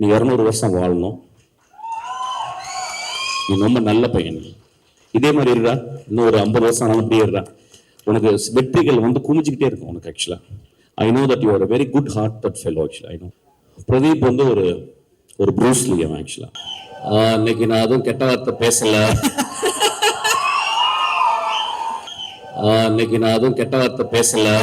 நீ இரநூறு வருஷம் வாழணும். நீ ரொம்ப நல்ல பையன். இதே மாதிரி இருடா. இன்னும் ஒரு ஐம்பது வருஷம் ஆனாலும் அப்படியே இருடா. உனக்கு வெற்றிகள் வந்து குமிஞ்சிக்கிட்டே இருக்கும் உனக்கு ஆக்சுவலாக I know that you are very good heart that fellow actually I know Pradeep வந்து ஒரு ஒரு ப்ரூஸ்லி அவன் ஆக்சுவலாக இன்னைக்கு நான் அதுவும் கெட்ட வார்த்தை பேசலை. இன்னைக்கு நான் அதுவும் கெட்ட வார்த்தை பேசலை.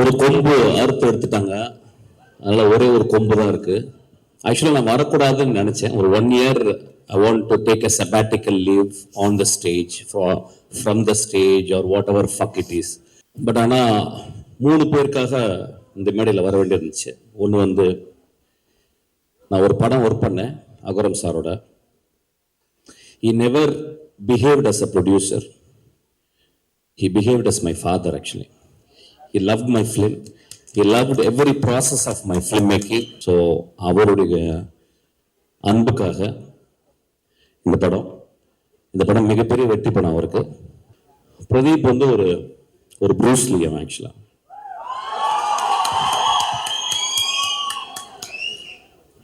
ஒரு கொம்பு அறுத்து எடுத்துட்டாங்க. அதனால் ஒரே ஒரு கொம்பு தான் இருக்குது ஆக்சுவலாக நான் வரக்கூடாதுன்னு நினச்சேன். ஒரு one year I want to take a sabbatical leave on the stage from the stage or whatever fuck it is but ஆனால் மூணு பேருக்காக இந்த மேடையில் வர வேண்டியிருந்துச்சு. ஒன்று வந்து நான் ஒரு படம் ஒர்க் பண்ணேன் அகரம் சாரோட. He never behaved as a producer he behaved as my father actually he love my film he love every process of my film making so அவருடைய அன்புக்காக இந்த படம் இந்த படம் மிகப்பெரிய வெற்றி படம் அவருக்கு. பிரதீப் வந்து ஒரு ஒரு ப்ரூஸ்லி அவன் ஆக்சுவலாக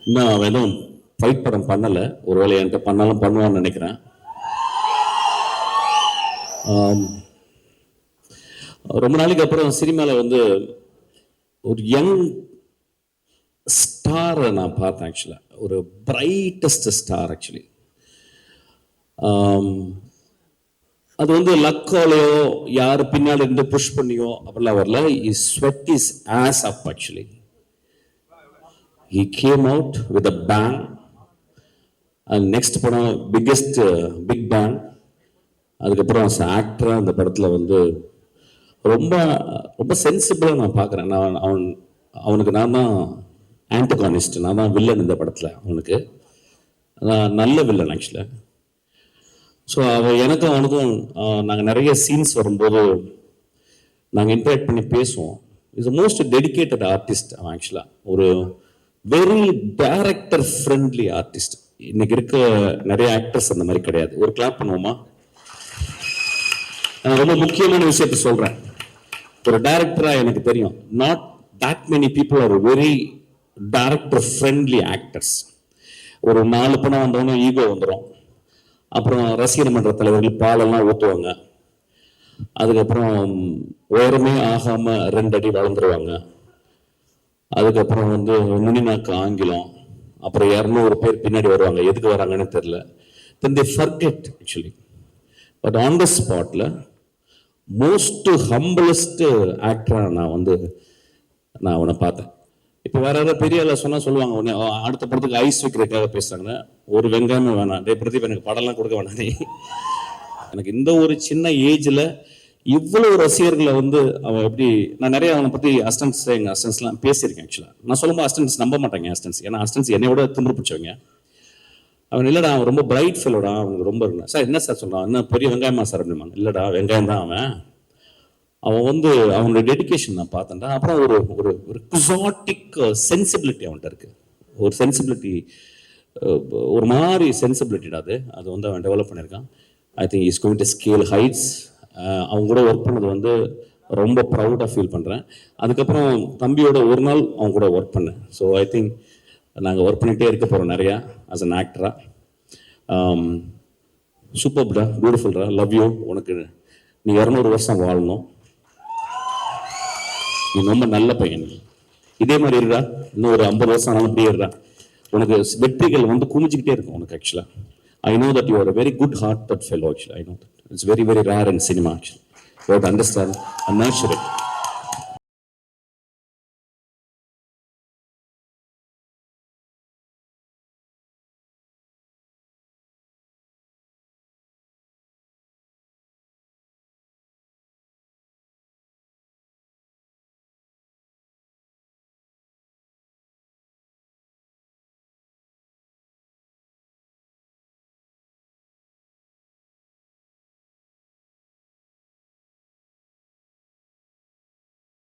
இன்னும் அவன் எதுவும் ஃபைட் படம் பண்ணலை. ஒருவேளை என்கிட்ட பண்ணாலும் பண்ணுவான்னு நினைக்கிறேன். ரொம்ப நாளைக்கு அப்புறம் சினிமாவில் வந்து ஒரு யங் ஸ்டாரை நான் பார்த்தேன் ஆக்சுவலாக ஒரு பிரைட்டஸ்ட் ஸ்டார் ஆக்சுவலி அது வந்து லக்கோலையோ யார் பின்னாடி இருந்து புஷ் பண்ணியோ அப்படிலாம் வரல. Is sweat is as up actually he came out with a bang and next படம் பிக்கெஸ்ட் பிக் பேங் அதுக்கப்புறம் ஆக்டராக அந்த படத்தில் வந்து ரொம்ப ரொம்ப சென்சிபிளாக நான் பார்க்குறேன். நான் அவன் அவனுக்கு நான் தான் ஆன்டகானிஸ்ட் நான் தான் வில்லன் இந்த படத்தில் அவனுக்கு. நான் நல்ல வில்லன் ஆக்சுவலாக ஸோ அவன் எனக்கும் அவனுக்கும் நாங்கள் நிறைய சீன்ஸ் வரும்போது நாங்கள் இன்ட்ராக்ட் பண்ணி பேசுவோம். இஸ் மோஸ்ட் டெடிகேட்டட் ஆர்டிஸ்ட் அவன் ஆக்சுவலாக ஒரு வெரி டேரக்டர் ஃப்ரெண்ட்லி ஆர்டிஸ்ட் இன்னைக்கு இருக்க நிறைய ஆக்டர்ஸ் அந்த மாதிரி கிடையாது. ஒரு கிளாப் பண்ணுவோமா? நான் ரொம்ப முக்கியமான விஷயத்த சொல்கிறேன் ஒரு டைரக்டராக எனக்கு தெரியும். Not that many people are very director friendly actors ஒரு நாலு படம் வந்தவொடனே ஈகோ வந்துடும் அப்புறம் ரசிகர் மன்ற தலைவர்கள் பாலெல்லாம் ஊற்றுவாங்க அதுக்கப்புறம் உயரமே ஆகாமல் ரெண்டு அடி வளர்ந்துருவாங்க. அதுக்கப்புறம் வந்து நுனிநாக்கு ஆங்கிலம். அப்புறம் இரநூறு பேர் பின்னாடி வருவாங்க. எதுக்கு வராங்கன்னு தெரில then they forget actually but on the ஸ்பாட்டில் மோஸ்ட் ஹம்பிளஸ்ட் ஆக்டராக நான் வந்து நான் அவனை பார்த்தேன். இப்போ வேற யாராவது பெரிய ஆளா சொன்னால் சொல்லுவாங்க உடனே அடுத்த படத்துக்கு ஐஸ் வைக்கிறதுக்காக பேசுறாங்க. ஒரு வெங்காயமும் வேணாம். டே பிரதீப் எனக்கு படம்லாம் கொடுக்க வேணாம் நீ. எனக்கு இந்த ஒரு சின்ன ஏஜில் இவ்வளவு ரசிகர்களை வந்து அவன் எப்படி நான் நிறைய அவனை பற்றி அஸ்டன்ஸ் எங்கள் அஸ்டன்ஸ்லாம் பேசியிருக்கேன் ஆக்சுவலாக நான் சொல்லும்போது அஸ்டன்ஸ் நம்ப மாட்டேங்க அஸ்டன்ஸ் ஏன்னா அஸ்டன்ஸ் என்னை விட திமிரு பிடிச்சவங்க. அவன் இல்லடா அவன் ரொம்ப பிரைட் ஃபெல்லோடா அவனுக்கு ரொம்ப சார் என்ன சார் சொல்கிறான் என்ன பெரிய வெங்காயமா சார் அப்படிமா இல்லடா வெங்காயம் தான் அவன். அவன் வந்து அவனோட டெடிகேஷன் நான் பார்த்தேன்டா. அப்புறம் ஒரு ஒரு ஒரு குசாட்டிக் சென்சிபிலிட்டி uh, அவன்கிட்ட இருக்கு. ஒரு சென்சிபிலிட்டி uh, ஒரு மாதிரி சென்சிபிலிட்டிடா அது. அது வந்து அவன் டெவலப் பண்ணியிருக்கான். I think is going to scale heights அவங்க கூட ஒர்க் பண்ணது வந்து ரொம்ப ப்ரௌடாக ஃபீல் பண்ணுறேன் அதுக்கப்புறம் தம்பியோட ஒரு நாள் அவங்க கூட ஒர்க் பண்ணேன். ஸோ ஐ திங்க் நாங்கள் ஒர்க் பண்ணிகிட்டே இருக்க போகிறோம் நிறையா ஆஸ் அன் ஆக்டராக சூப்பர்டா பியூட்டிஃபுல்டா லவ் யூ உனக்கு நீ இரநூறு வருஷம் வாழணும். நீ ரொம்ப நல்ல பையன் இதே மாதிரி இருடா. இன்னும் ஒரு ஐம்பது வருஷம் ஆனாலும் அப்படியே இருடா. உனக்கு வெற்றிகள் வந்து குமிஞ்சுக்கிட்டே இருக்கும் உனக்கு ஆக்சுவலாக I know that you are very good heart that fellow actually I know that it's very very rare in cinema actually you understand and nurture it